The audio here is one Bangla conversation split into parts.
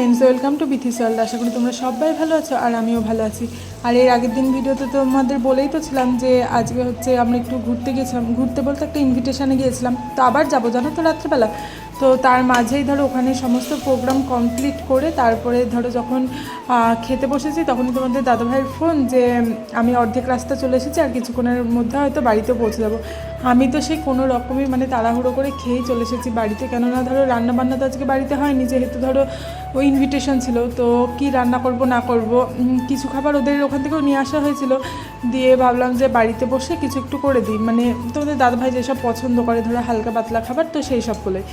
ওয়েলকাম টু বিথি ওয়ার্ল্ড আশা করি তোমরা সবাই ভালো আছো আর আমিও ভালো আছি। আর এর আগের দিন ভিডিওতে তোমাদের বলেই তো ছিলাম যে আজকে হচ্ছে আমরা একটু ঘুরতে গেছিলাম। ঘুরতে বলতে একটা ইনভিটেশানে গিয়েছিলাম। তো আবার যাব, জানো তো রাত্রেবেলা? তো তার মাঝেই ধরো ওখানে সমস্ত প্রোগ্রাম কমপ্লিট করে তারপরে ধরো যখন খেতে বসেছি তখনই তোমাদের দাদাভাইয়ের ফোন যে আমি অর্ধেক রাস্তা চলে এসেছি আর কিছুক্ষণের মধ্যে হয়তো বাড়িতে পৌঁছে যাব। আমি তো সেই কোনো রকমই মানে তাড়াহুড়ো করে খেয়েই চলে এসেছি বাড়িতে। কেননা ধরো রান্নাবান্না তো আজকে বাড়িতে হয়নি, যেহেতু ধরো ওই ইনভিটেশন ছিল। তো কি রান্না করব, না করব কিছু খাবার ওদের ওখান থেকেও নিয়ে আসা হয়েছিল। দিয়ে ভাবলাম যে বাড়িতে বসে কিছু একটু করে দিই। মানে তোমাদের দাদাভাই যেসব পছন্দ করে, ধরো হালকা পাতলা খাবার, তো সেই সবগুলোই।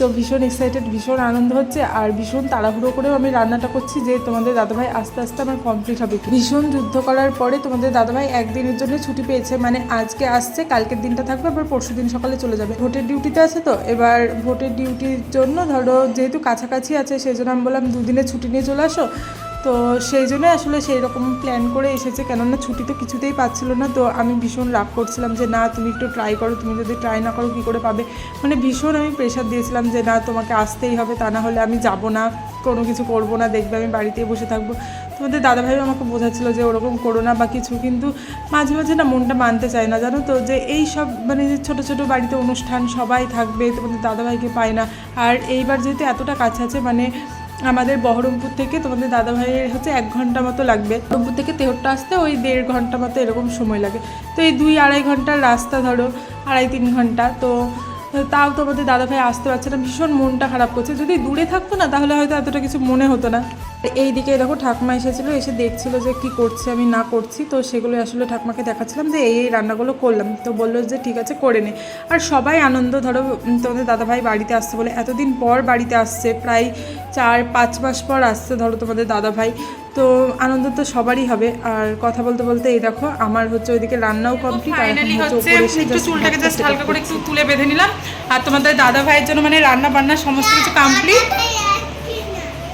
তো ভীষণ এক্সাইটেড ভীষণ আনন্দ হচ্ছে আর ভীষণ তাড়াহুড়ো করেও আমি রান্নাটা করছি যে তোমাদের দাদাভাই আস্তে আস্তে আমার কমপ্লিট হবে। ভীষণ যুদ্ধ করার পরে তোমাদের দাদাভাই একদিনের জন্য ছুটি পেয়েছে মানে আজকে আসছে, কালকের দিনটা থাকবে, আবার পরশু দিন সকালে চলে যাবে। ভোটের ডিউটিতে আছে তো, এবার ভোটের ডিউটির জন্য ধরো যেহেতু কাছাকাছি আছে সেই জন্য আমি বললাম দুদিনে ছুটি নিয়ে চলে আসো। তো সেই জন্য আসলে সেই রকম প্ল্যান করে এসেছে, কেননা ছুটি তো কিছুতেই পাচ্ছিল না। তো আমি ভীষণ রাগ করছিলাম যে, না, তুমি একটু ট্রাই করো, তুমি যদি ট্রাই না করো, কী করে পাবে? মানে ভীষণ আমি প্রেশার দিয়েছিলাম যে, না, তোমাকে আসতেই হবে, তা না হলে আমি যাব না, কোনো কিছু করব না, দেখবে আমি বাড়িতেই বসে থাকব। তোমাদের দাদাভাই আমাকে বোঝাচ্ছিল যে, ওরকম করো না বা কিছু। কিন্তু মাঝে মাঝে না মনটা মানতে চায় না, জানো তো? যে, এই সব মানে যে, ছোটো ছোটো বাড়িতে অনুষ্ঠান সবাই থাকবে, তোমাদের দাদাভাইকে পায় না। আর এইবার যেহেতু এতটা কাছে আছে মানে আমাদের বহরমপুর থেকে তোমাদের দাদাভাইয়ের হচ্ছে এক ঘণ্টা মতো লাগবে। বহরমপুর থেকে তেহট্টা আসতে ওই দেড় ঘণ্টা মতো এরকম সময় লাগে। তো এই দুই আড়াই ঘণ্টার রাস্তা ধরো, আড়াই তিন ঘণ্টা। তো তাও তোমাদের দাদাভাই আসতে পারছে না, ভীষণ মনটা খারাপ করছে। যদি দূরে থাকতো না, তাহলে হয়তো এতটা কিছু মনে হতো না। এই দিকে দেখো, ঠাকুমা এসেছিল, এসে দেখছিল যে কি করছে, আমি না করছি। তো সেগুলো আসলে ঠাকুমাকে দেখাচ্ছিলাম যে এই এই রান্নাগুলো করলাম। তো বলল যে ঠিক আছে, করে নে। আর সবাই আনন্দ, ধরো তোমাদের দাদাভাই বাড়িতে আসছে বলে এতদিন পর বাড়িতে আসছে, প্রায় চার, পাঁচ মাস পর আসছে, ধরো তোমাদের দাদাভাই। তো আনন্দ তো সবারই হবে। আর কথা বলতে বলতে এই দেখো আমার হচ্ছে ওইদিকে রান্নাও কমপ্লিট আর ফাইনালি হচ্ছে একটু চুলটাকে জাস্ট হালকা করে একটু তুলে বেঁধে নিলাম। আর তোমাদের দাদা ভাইয়ের জন্য মানে রান্না বান্না সমস্ত কিছু কমপ্লিট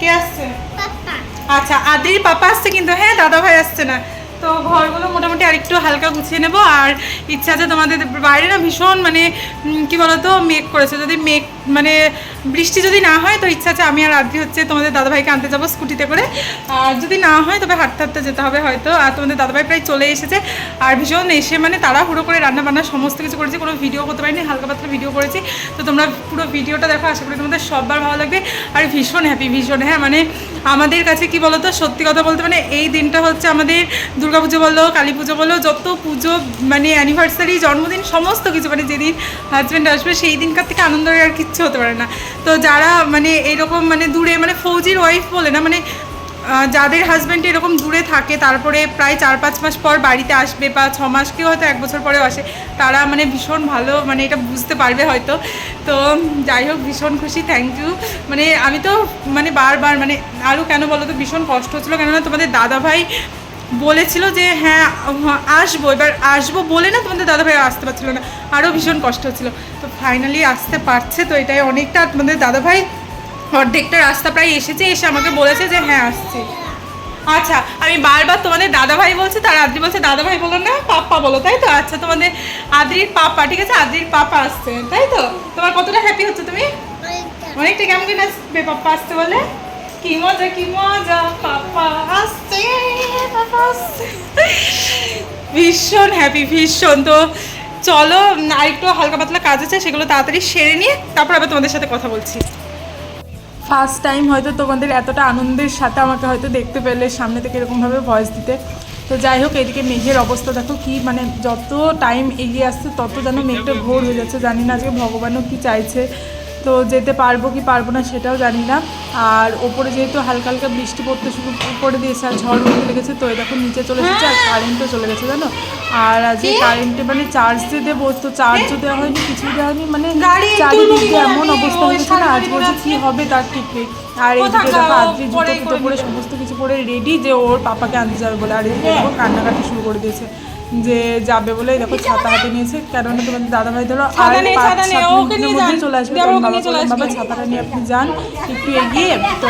কে আসছে? আচ্ছা আদির পাপা আসছে কিন্তু হ্যাঁ দাদা ভাই আসছে না। তো ঘরগুলো মোটামুটি আরেকটু হালকা গুছিয়ে নেব। আর ইচ্ছা আছে তোমাদের বাইরে না ভীষণ মানে কি বলতো মেঘ করেছে। যদি মেঘ মানে বৃষ্টি যদি না হয়, তো ইচ্ছা আছে আমি আর আদ্রি হচ্ছে তোমাদের দাদাভাইকে আনতে যাব স্কুটিতে করে। আর যদি না হয়, তবে হাঁটতে হাঁটতে যেতে হবে হয়তো। আর তোমাদের দাদাভাই প্রায় চলে এসেছে। আর ভীষণ এসে মানে তারা তাড়াহুড়ো করে রান্না বান্না সমস্ত কিছু করেছি। কোনো ভিডিও করতে পারিনি, হালকা পাতলা ভিডিও করেছি। তো তোমরা পুরো ভিডিওটা দেখো, আশা করি তোমাদের সববার ভালো লাগবে। আর ভীষণ হ্যাপি ভীষণ হ্যাঁ মানে আমাদের কাছে কি বলতো, সত্যি কথা বলতে মানে এই দিনটা হচ্ছে আমাদের দুর্গাপুজো বলো, কালী পুজো বলো, যত পুজো মানে অ্যানিভার্সারি জন্মদিন, সমস্ত কিছু মানে যেদিন হাজব্যান্ড আসবে, সেই দিনকার থেকে আনন্দ আর কিচ্ছু হতে পারে না। তো যারা মানে এরকম মানে দূরে মানে ফৌজির ওয়াইফ বলে না মানে যাদের হাজব্যান্ড এরকম দূরে থাকে, তারপরে প্রায় চার পাঁচ মাস পর বাড়িতে আসবে বা ছ মাস কেউ হয়তো এক বছর পরেও আসে, তারা মানে ভীষণ ভালো মানে এটা বুঝতে পারবে হয়তো। তো যাই হোক, ভীষণ খুশি থ্যাংক ইউ মানে আমি তো মানে বারবার মানে আরও কেন বলো তো, ভীষণ কষ্ট হচ্ছিল। কেননা তোমাদের দাদা ভাই বলেছিল যে হ্যাঁ আসব। এবার আসব বলে না তোমাদের দাদাভাই আসতে পারছিল না। আরও ভীষণ কষ্ট হচ্ছিল। তো ফাইনালি আসতে পারছে তো এটাই অনেকটা তোমাদের দাদাভাই অর্ধেকটা রাস্তা প্রায় এসেছে। এসে আমাকে বলেছে যে হ্যাঁ আসছে। আচ্ছা আমি বারবার তোমাদের দাদা ভাই বলছি তার আদ্রি বলছে দাদাভাই বলো না পাপ্পা বলো। তাই তো? আচ্ছা তোমাদের আদ্রির পাপা ঠিক আছে? আদ্রির পাপা আসছে তাই তো? তোমার কতটা হ্যাপি হচ্ছে তুমি? অনেকটা। কেমন করে আসবে পাপ্পা আসতে বলে? কি মজা কি মজা পাপা আসছে পাপা আসছে ভীষণ হ্যাপি ভীষণ। তো চলো উম, আরেকটু হালকা পাতলা কাজ আছে সেগুলো তাড়াতাড়ি সেরে নিয়ে তারপর আবার তোমাদের সাথে কথা বলছি। ফার্স্ট টাইম হয়তো তোমাদের এতটা আনন্দের সাথে আমাকে হয়তো দেখতে পেলে সামনে থেকে এরকমভাবে ভয়েস দিতে। তো যাই হোক এদিকে মেঘের অবস্থা দেখো কি মানে যত টাইম এগিয়ে আসছে তত যেন মেঘটা ঘোর হয়ে যাচ্ছে। জানি না আজকে ভগবানও কি চাইছে। তো যেতে পারব কি পারব না সেটাও জানি না। আর ওপরে যেহেতু হালকা হালকা বৃষ্টি পড়তে শুরু করে দিয়েছে আর ঝড় উঠে লেগেছে তো দেখো নিচে চলে এসেছে আর কারেন্টও চলে গেছে জানো? আর আজকে কারেন্টে মানে চার্জ দিয়ে দেবো তো চার্জও দেওয়া হয়নি কিছুই দেওয়া হয়নি মানে চারিদিক এমন অবস্থা হয়েছে না আজ বলছে কি হবে তার ঠিক নেই। আর এইদিকে? দেখো আদ্রি জুতো ফুটো করে পরে সমস্ত কিছু পরে রেডি যে ওর পাপাকে আনতে যাবে বলে আর এদিকে দেখো কান্নাকাটি শুরু করে দিয়েছে। যে যাবে বলে দেখো ছাতা হাতে নিয়েছে। কেননা তোমাদের দাদা ভাই ধরো আর পাঁচ সাত মিনিটের নিয়ে চলে আসবে। তখন বাবা বাবা। ছাতাটা নিয়ে আপনি যান একটু এগিয়ে তো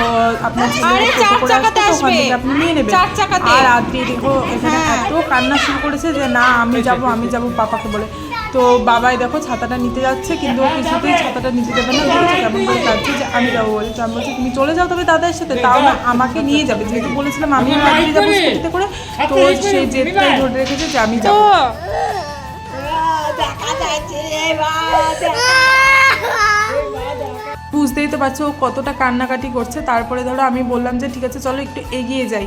আপনার ছেলে টোটো চার করে চাকাতে আসবে ওখান থেকে আপনি নিয়ে নেবেন। চার চাকাতে। আর রাত্রি দেখো এখানে হ্যাঁ। এত কান্না শুরু করেছে যে না আমি যাব আমি যাব পাপাকে বলে। তো বাবাই দেখো ছাতাটা নিতে যাচ্ছে কিন্তু ও কিছুতেই ছাতাটা নিতে দেবে না। দেখেছ কেমন করে যাচ্ছে যে আমি যাব বলে। তো আমি বলছি তুমি চলে যাও তবে দাদার সাথে তাও না আমাকে নিয়ে যাবে। যেহেতু বলেছিলাম আমি আজকে যাব স্কুটিতে করে। তো সেই জেদটাই ধরে রেখেছে যে আমি যাব। বুঝতেই তো পারছ ও কতটা কান্নাকাটি করছে। তারপরে ধরো আমি বললাম যে ঠিক আছে চলো একটু এগিয়ে যাই।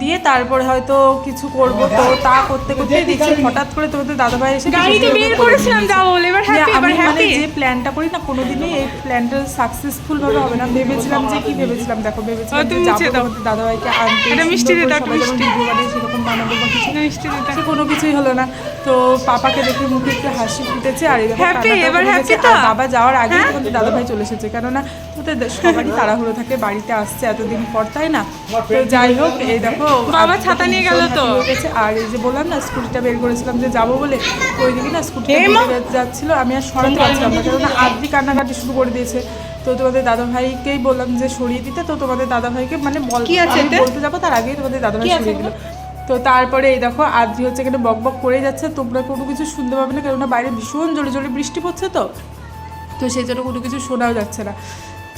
দিয়ে তারপরে হয়তো কিছু করব তো তা করতে করতে দেখছি হঠাৎ করে তোমাদের দাদাভাই এসে কিছু বের বের করেছিলাম যাও বলে এবার হ্যাপি এবার মানে হ্যাপি যে প্ল্যানটা করি না কোনোদিনই এই প্ল্যানটা সাকসেসফুল ভাবে হবে না। ভেবেছিলাম যে কি ভেবেছিলাম? দেখো ভেবেছিলাম ও, যে যাব তোমাদের দাদাভাইকে আনতে এটা মিষ্টি দাও, মিষ্টি। ভিডিও সেরকম বানাবো বা কিছু। মিষ্টি দিতে সে কোনো কিছুই হলো না। তো পাপাকে দেখে মুখে একটু হাসি ফুটেছে আর এবার তো? বাবা যাওয়ার আগে হ্যাঁ? তোমাদের দাদা ভাই চলে এসেছে। কেননা তোদের সবারই তাড়াহুড়ো থাকে বাড়িতে আসছে এতদিন পর তাই না? তো যাই হোক এই দেখো বাবা ছাতা নিয়ে গেল তো। আর এই যে বললাম না স্কুটিটা বের করেছিলাম যে যাব বলে ওই ওইদিকে না স্কুটিটা যাচ্ছিল আমি আর সরাতে পারছিলাম না কেননা আদ্রি কান্নাকাটি শুরু করে দিয়েছে। তো তোমাদের দাদা ভাইকেই বললাম যে সরিয়ে দিতে তো তোমাদের দাদা ভাইকে মানে? বলতে যাব তার আগেই তোমাদের দাদা ভাই সরিয়ে দিল। তো তারপরে এই দেখো আদ্রি হচ্ছে এখানে বক বক করে যাচ্ছে তোমরা কোনো কিছু শুনতে পাবে না কেননা বাইরে ভীষণ জোরে জোরে বৃষ্টি পড়ছে তো। তো সেই জন্য কোনো কিছু শোনাও যাচ্ছে না।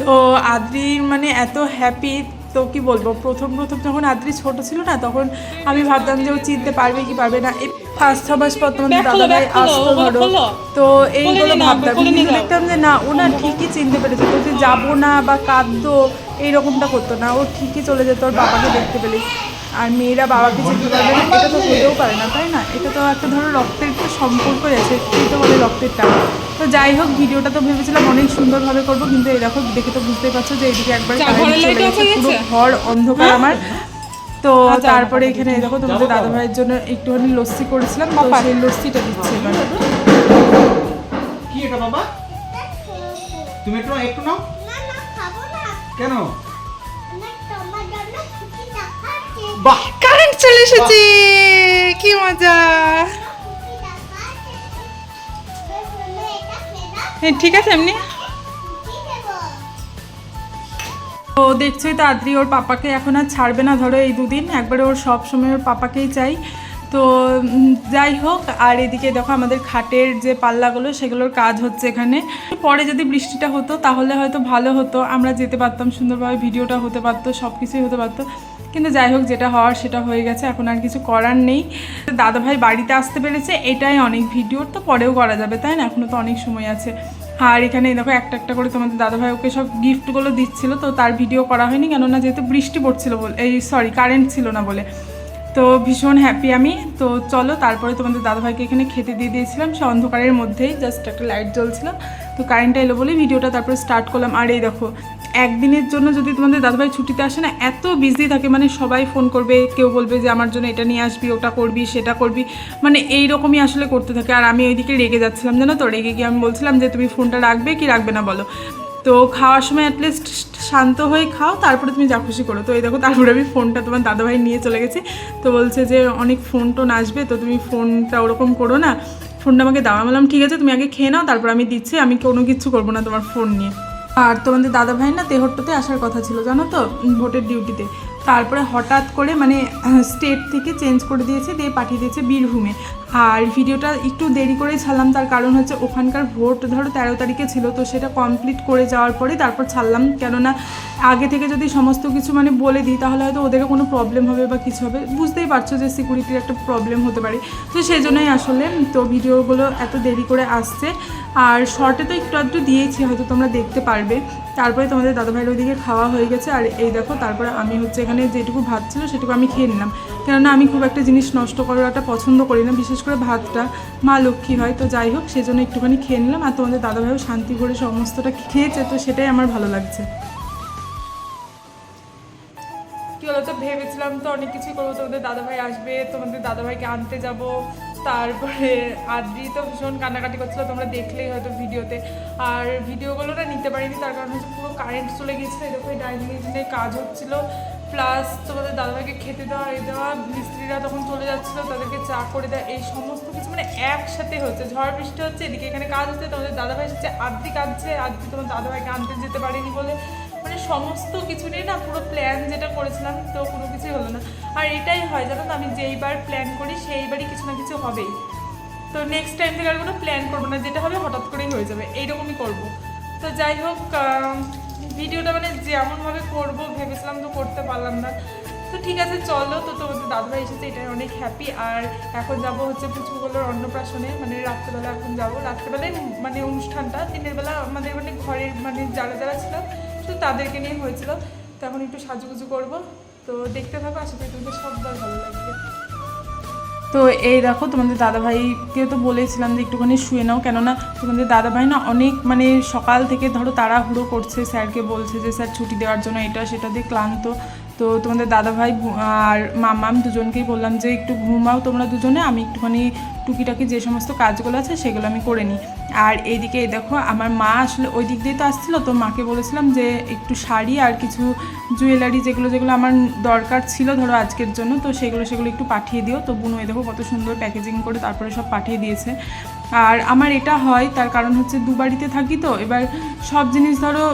তো আদ্রির মানে এত হ্যাপি তো কি বলব? প্রথম প্রথম যখন আদ্রি ছোট ছিল না তখন আমি ভাবতাম যে ও চিনতে পারবে কি পারবে না। এই পাঁচ ছ মাস পর তোমাদের ব্যাগ খোলো, দাদাভাই আসতো ধরো। তো এইগুলো ভাবতাম। কিন্তু দেখতাম যে না ও না ঠিকই চিনতে পেরেছে। তো যে যাব না বা কাঁদতো এইরকমটা করতো না। ও ঠিকই চলে যেত ওর বাবাকে দেখতে পেলে। আর মেয়েরা বাবাকে চিনতে পারবে না এটা তো হতেও পারে না তাই না? এটা তো একটা ধরো রক্তের একটা সম্পর্ক আছে এই তো বলে রক্তের টান। তো যাই হোক ভিডিওটা তো ভেবেছিলাম অনেক সুন্দরভাবে করব কিন্তু এই দেখো দেখে তো বুঝতেই পারছ যে এইদিকে একবার পুরো ঘর অন্ধকার আমার। তো আচ্ছা, তারপরে এখানে এই দেখো তোমাদের দাদা ভাইয়ের জন্য একটুখানি লস্যি করেছিলাম তো। সেই লস্যিটা দিচ্ছে এবার। কি এটা বাবা? তুমি একটু একটু নাও। না না খাব না কেন? না তোমার জন্য খুশি দেখাচ্ছে বাহ কারেন্ট চলে এসেছে কি মজা। ঠিক আছে, এমনি। তো দেখছোই তো আদ্রি ওর পাপাকে এখন আর ছাড়বে না ধরো এই দুদিন। একবারে ওর সব সময় ওর পাপাকেই চাই। তো যাই হোক, আর এদিকে দেখো আমাদের খাটের যে পাল্লাগুলো, সেগুলোর কাজ হচ্ছে এখানে। পরে যদি বৃষ্টিটা হতো, তাহলে হয়তো ভালো হতো। আমরা যেতে পারতাম সুন্দরভাবে, ভিডিওটা হতে পারতো সব কিছুই হতে পারতো। কিন্তু যাই হোক, যেটা হওয়ার সেটা হয়ে গেছে, এখন আর কিছু করার নেই। দাদাভাই বাড়িতে আসতে পেরেছে, এটাই অনেক ভিডিওর তো পরেও করা যাবে, তাই না? এখনও তো অনেক সময় আছে। আর এখানে দেখো, একটা একটা করে তোমাদের দাদাভাই ওকে সব গিফটগুলো দিচ্ছিল, তো তার ভিডিও করা হয়নি, কেননা যেহেতু বৃষ্টি পড়ছিল বলে, এই সরি কারেন্ট ছিল না বলে। তো ভীষণ হ্যাপি আমি। তো চলো, তারপরে তোমাদের দাদাভাইকে এখানে খেতে দিয়ে দিয়েছিলাম, সে অন্ধকারের মধ্যেই জাস্ট একটা লাইট জ্বলছিল। তো কারেন্টটা এলো বলে ভিডিওটা তারপরে স্টার্ট করলাম। আর এই দেখো একদিনের জন্য যদি তোমাদের দাদাভাই ছুটিতে আসে না, এত বিজি থাকে মানে সবাই ফোন করবে, কেউ বলবে যে আমার জন্য এটা নিয়ে আসবি, ওটা করবি, সেটা করবি মানে এই রকমই আসলে করতে থাকে। আর আমি ওইদিকে রেগে যাচ্ছিলাম, জানো তো? রেগে গিয়ে আমি বলছিলাম যে, তুমি ফোনটা রাখবে কি রাখবে না বলো? তো খাওয়ার সময় অ্যাটলিস্ট শান্ত হয়ে খাও, তারপরে তুমি যা খুশি করো। তো এই দেখো, তারপরে আমি ফোনটা তোমার দাদাভাই নিয়ে চলে গেছি। তো বলছে যে, অনেক ফোন টোন আসবে, তো তুমি ফোনটা ওরকম করো না। ফোনটা আমাকে দাও। আমি বললাম, ঠিক আছে, তুমি আগে খেয়ে নাও, তারপর আমি দিচ্ছি, আমি কোনো কিছু করব না তোমার ফোন নিয়ে। আর তোমাদের দাদা ভাই না তেহট্টতে আসার কথা ছিল জানো তো ভোটের ডিউটিতে তারপরে হঠাৎ করে মানে স্টেট থেকে চেঞ্জ করে দিয়েছে, দিয়ে পাঠিয়ে দিয়েছে বীরভূমে। আর ভিডিওটা একটু দেরি করেই ছাড়লাম, তার কারণ হচ্ছে ওখানকার ভোট ধরো তেরো তারিখে ছিল, তো সেটা কমপ্লিট করে যাওয়ার পরে তারপর ছাড়লাম। কেননা আগে থেকে যদি সমস্ত কিছু মানে বলে দিই, তাহলে হয়তো ওদেরও কোনো প্রবলেম হবে বা কিছু হবে। বুঝতেই পারছ যে সিকিউরিটির একটা প্রবলেম হতে পারে। তো সেই জন্যই আসলে তো ভিডিওগুলো এত দেরি করে আসছে। আর শর্টে তো একটু একটু দিয়েছি, হয়তো তোমরা দেখতে পারবে। তারপরে তোমাদের দাদাভাইয়ের ওইদিকে খাওয়া হয়ে গেছে, আর এই দেখো, তারপরে আমি হচ্ছে এখানে যেটুকু ভাত ছিল সেটুকু আমি খেয়ে নিলাম। কেননা আমি খুব একটা জিনিস নষ্ট করাটা পছন্দ করি না, বিশেষ করে ভাতটা। মা লক্ষ্মী হয়, তো যাই হোক, সেজন্য একটুখানি খেয়ে নিলাম। আর তোমাদের দাদাভাইও শান্তি করে সমস্তটা খেয়েছে, তো সেটাই আমার ভালো লাগছে। কি বলো তো, ভেবেছিলাম তো অনেক কিছুই করব। তোমাদের দাদাভাই আসবে, তোমাদের দাদাভাইকে আনতে যাব। তারপরে আদ্রি তো ভীষণ কান্নাকাটি করছিল, তোমরা দেখলেই হয়তো ভিডিওতে। আর ভিডিওগুলো না নিতে পারিনি, তার কারণ হচ্ছে পুরো কারেন্ট চলে গিয়েছিল এরকম ডাইনিং কাজ হচ্ছিল। প্লাস তোমাদের দাদাভাইকে খেতে দেওয়া এই দেওয়া, মিস্ত্রিরা তখন চলে যাচ্ছিল, তাদেরকে চা করে দেওয়া, এই সমস্ত কিছু মানে একসাথে হচ্ছে। ঝড় বৃষ্টি হচ্ছে, এদিকে এখানে কাজ হচ্ছে, তোমাদের দাদাভাই এসেছে আদ্রি কাঁদছে আদ্রি তোমার দাদাভাইকে আনতে যেতে পারেনি বলে। মানে সমস্ত কিছু নিয়ে না পুরো প্ল্যান যেটা করেছিলাম, তো কোনো কিছুই হলো না। আর এটাই হয়, জানো তো, আমি যেইবার প্ল্যান করি, সেইবারই কিছু না কিছু হবেই। তো নেক্সট টাইম থেকে আর কোনো প্ল্যান করব না, যেটা হবে হঠাৎ করেই হয়ে যাবে, এইরকমই করব। তো যাই হোক ভিডিওটা মানে যেমনভাবে করব, ভেবেছিলাম তো করতে পারলাম না। তো ঠিক আছে, চলো, তো তোমাদের দাদাভাই এসেছে, এটাই অনেক হ্যাপি আর এখন যাব হচ্ছে পুচকুগুলোর অন্নপ্রাশনে মানে রাত্রেবেলা এখন যাব। রাত্রেবেলায় মানে অনুষ্ঠানটা, দিনের বেলা আমাদের মানে ঘরের মানে যারা যারা ছিল, শুধু তাদেরকে নিয়ে হয়েছিল। তো এখন একটু সাজুগুজু করব। তো দেখতে থাকো, আশা করি তোমাদের সববার ভালো লাগবে। তো এই দেখো, তোমাদের দাদাভাইকে তো বলেছিলাম যে একটুখানি শুয়ে নাও। কেননা তোমাদের দাদাভাই না অনেক মানে সকাল থেকে ধরো তাড়াহুড়ো করছে, স্যারকে বলছে যে, স্যার, ছুটি দেওয়ার জন্য এটা সেটা দিয়ে ক্লান্ত। তো তোমাদের দাদাভাই আর মামাম দুজনকেই বললাম যে, একটু ঘুমাও তোমরা দুজনে, আমি একটুখানি টুকিটাকি যে সমস্ত কাজগুলো আছে সেগুলো আমি করে নিই। আর এইদিকে দেখো, আমার মা আসলে ওই দিক দিয়ে তো আসছিল, তো মাকে বলেছিলাম যে একটু শাড়ি আর কিছু জুয়েলারি যেগুলো যেগুলো আমার দরকার ছিল ধরো আজকের জন্য, তো সেগুলো সেগুলো একটু পাঠিয়ে দিও। তো বুনু দেখো কত সুন্দর প্যাকেজিং করে তারপরে সব পাঠিয়ে দিয়েছে। আর আমার এটা হয়, তার কারণ হচ্ছে দু বাড়িতে থাকি তো, এবার সব জিনিস ধরো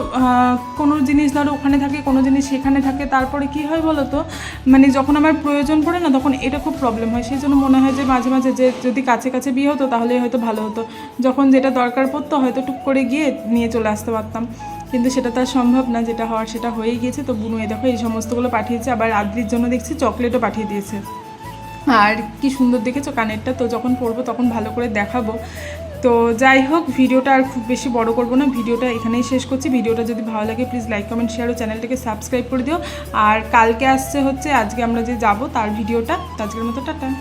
কোনো জিনিস ধরো ওখানে থাকে, কোনো জিনিস সেখানে থাকে, তারপরে কি হয় বলো তো মানে যখন আমার প্রয়োজন পড়ে না, তখন এটা খুব প্রবলেম হয়। সেই জন্য মনে হয় যে মাঝে মাঝে যে যদি কাছে কাছে বিয়ে হতো তাহলে হয়তো ভালো হতো। যখন যেটা দরকার পড়তো হয়তো টুক করে গিয়ে নিয়ে চলে আসতে পারতাম। কিন্তু সেটা তো আর সম্ভব না, যেটা হওয়ার সেটা হয়ে গিয়েছে। তো বুনু দেখো, এই সমস্তগুলো পাঠিয়েছে। আবার আদ্রির জন্য দেখছি চকলেটও পাঠিয়ে দিয়েছে। আর কি সুন্দর দেখেছ কানেরটা? তো যখন পরবো তখন ভালো করে দেখাবো। তো যাই হোক, ভিডিওটা আর খুব বেশি বড় করব না। ভিডিওটা এখানেই শেষ করছি। ভিডিওটা যদি ভালো লাগে প্লিজ লাইক কমেন্ট শেয়ার ও চ্যানেলটাকে সাবস্ক্রাইব করে দিও। আর কালকে আসছে হচ্ছে, আজকে আমরা যে যাব তার ভিডিওটা। আজকের মতো, টাটা।